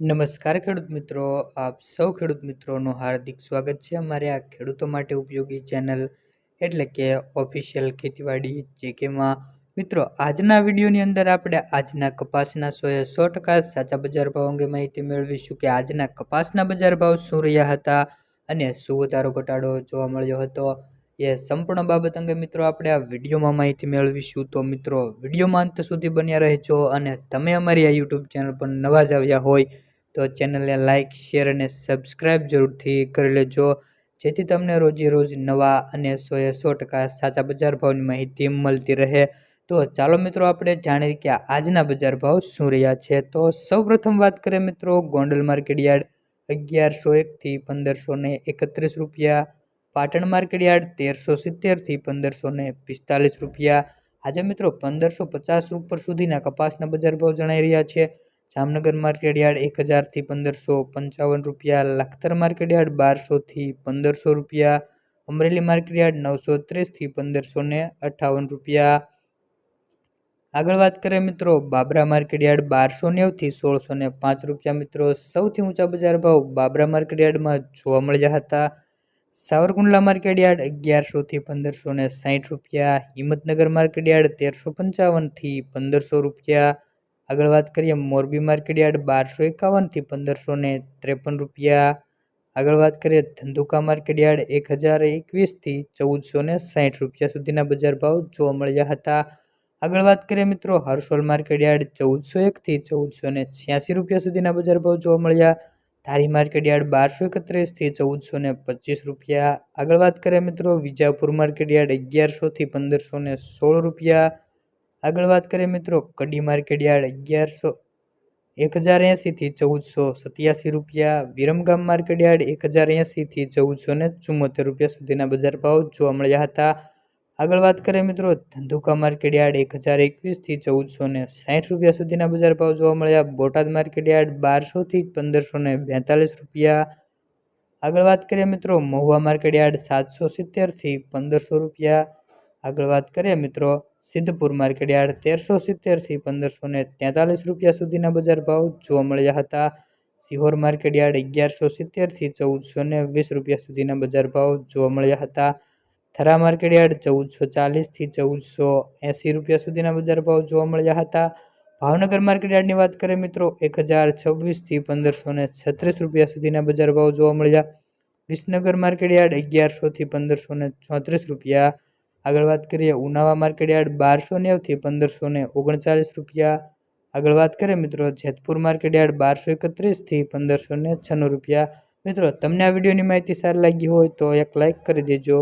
નમસ્કાર ખેડૂત મિત્રો, આપ સૌ ખેડૂત મિત્રોનું હાર્દિક સ્વાગત છે અમારે આ ખેડૂતો માટે ઉપયોગી ચેનલ એટલે કે ઓફિશિયલ ખેતીવાડી જે કેમાં મિત્રો, આજના વિડીયોની અંદર આપણે આજના કપાસના સોએ સો ટકા સાચા બજાર ભાવ અંગે માહિતી મેળવીશું કે આજના કપાસના બજાર ભાવ શું રહ્યા હતા અને શું વધારો ઘટાડો જોવા મળ્યો હતો એ સંપૂર્ણ બાબત અંગે મિત્રો આપણે આ વિડીયોમાં માહિતી મેળવીશું. તો મિત્રો, વિડીયોમાં અંત સુધી બન્યા રહેજો અને તમે અમારી આ યુટ્યુબ ચેનલ પર નવા જ આવ્યા હોય તો ચેનલને લાઇક શેર અને સબસ્ક્રાઈબ જરૂરથી કરી લેજો. જેથી તમને રોજે રોજ નવા અને સોએ સો ટકા સાચા બજાર ભાવની માહિતી મળતી રહે. તો ચાલો મિત્રો, આપણે જાણીએ કે આજના બજાર ભાવ શું રહ્યા છે. તો સૌપ્રથમ વાત કરીએ મિત્રો, ગોંડલ માર્કેટ યાર્ડ અગિયારસો એકથી પંદરસો ને એકત્રીસ રૂપિયા. પાટણ માર્કેટ યાર્ડ તેરસો સિત્તેરથી પંદરસો ને પિસ્તાલીસ રૂપિયા. આજે મિત્રો, પંદરસો પચાસ ઉપર સુધીના કપાસના બજાર ભાવ જણાઈ રહ્યા છે. જામનગર માર્કેટ યાર્ડ એક હજારથી પંદરસો પંચાવન રૂપિયા, લાખતર માર્કેટ યાર્ડ બારસોથી પંદરસો રૂપિયા, અમરેલી માર્કેટ યાર્ડ નવસો ત્રીસથી પંદરસો ને અઠાવન રૂપિયા. આગળ વાત કરીએ મિત્રો, બાબરા માર્કેટ યાર્ડ બારસો નેવથી સોળસો ને પાંચ રૂપિયા મિત્રો. સૌથી ઊંચા બજાર ભાવ બાબરા માર્કેટ યાર્ડમાં જોવા મળ્યા હતા. સાવરકુંડલા માર્કેટ યાર્ડ અગિયારસોથી પંદરસો ને સાઠ રૂપિયા, હિંમતનગર માર્કેટ યાર્ડ તેરસો પંચાવનથી પંદરસો રૂપિયા આગળ વાત કરીએ, મોરબી માર્કેટ યાર્ડ બારસો એકાવનથી પંદરસો ને ત્રેપન રૂપિયા. આગળ વાત કરીએ, ધંધુકા માર્કેટ યાર્ડ એક હજાર એકવીસથી ચૌદસો ને સાઠ રૂપિયા સુધીના બજાર ભાવ જોવા મળ્યા હતા. આગળ વાત કરીએ મિત્રો, હર્ષોલ માર્કેટ યાર્ડ ચૌદસો એકથી ચૌદસો ને છ્યાસી રૂપિયા સુધીના બજાર ભાવ જોવા મળ્યા. ધારી માર્કેટ યાર્ડ બારસો એકત્રીસથી ચૌદસો ને પચીસ રૂપિયા. આગળ વાત કરીએ મિત્રો, વિજાપુર માર્કેટ યાર્ડ અગિયારસોથી પંદરસો ને સોળ રૂપિયા. આગળ વાત કરીએ મિત્રો, કડી માર્કેટ યાર્ડ અગિયારસો એક હજાર એંસીથી ચૌદસો સત્યાસી રૂપિયા. વિરમગામ માર્કેટ યાર્ડ એક હજાર એંસીથી ચૌદસો ને ચુમ્મોતેર રૂપિયા સુધીના બજાર ભાવ જોવા મળ્યા હતા. આગળ વાત કરીએ મિત્રો, ધંધુકા માર્કેટ યાર્ડ એક હજાર એકવીસથી ચૌદસો ને સાઠ રૂપિયા સુધીના બજાર ભાવ જોવા મળ્યા. બોટાદ માર્કેટ યાર્ડ બારસોથી પંદરસો ને બેતાલીસ રૂપિયા. આગળ વાત કરીએ મિત્રો, મહુવા માર્કેટ યાર્ડ સાતસો સિત્તેરથી પંદરસો રૂપિયા. આગળ વાત કરીએ મિત્રો સિદ્ધપુર માર્કેટ યાર્ડ તેરસો સિત્તેરથી પંદરસો ને તેતાલીસ રૂપિયા સુધીના બજાર ભાવ જોવા મળ્યા હતા. સિહોર માર્કેટ યાર્ડ અગિયારસો સિત્તેરથી ચૌદસો ને વીસ રૂપિયા સુધીના બજાર ભાવ જોવા મળ્યા હતા. થરા માર્કેટ ચૌદસો ચાલીસથી ચૌદસો એંસી રૂપિયા સુધીના બજાર ભાવ જોવા મળ્યા હતા. ભાવનગર માર્કેટ યાર્ડની વાત કરીએ મિત્રો, એક હજાર છવ્વીસથી પંદરસો ને છત્રીસ રૂપિયા સુધીના બજાર ભાવ જોવા મળ્યા. વિસનગર માર્કેટ યાર્ડ અગિયારસોથી પંદરસો ને ચોત્રીસ રૂપિયા આગળ વાત કરીએ, ઉનાવા માર્કેટયાર્ડ બારસો નેવથી પંદરસો ને ઓગણચાલીસ રૂપિયા. આગળ વાત કરીએ મિત્રો, જેતપુર માર્કેટયાર્ડ બારસો એકત્રીસથી પંદરસો ને છન્નું રૂપિયા. મિત્રો, તમને આ વિડીયોની માહિતી સારી લાગી હોય તો એક લાઇક કરી દેજો.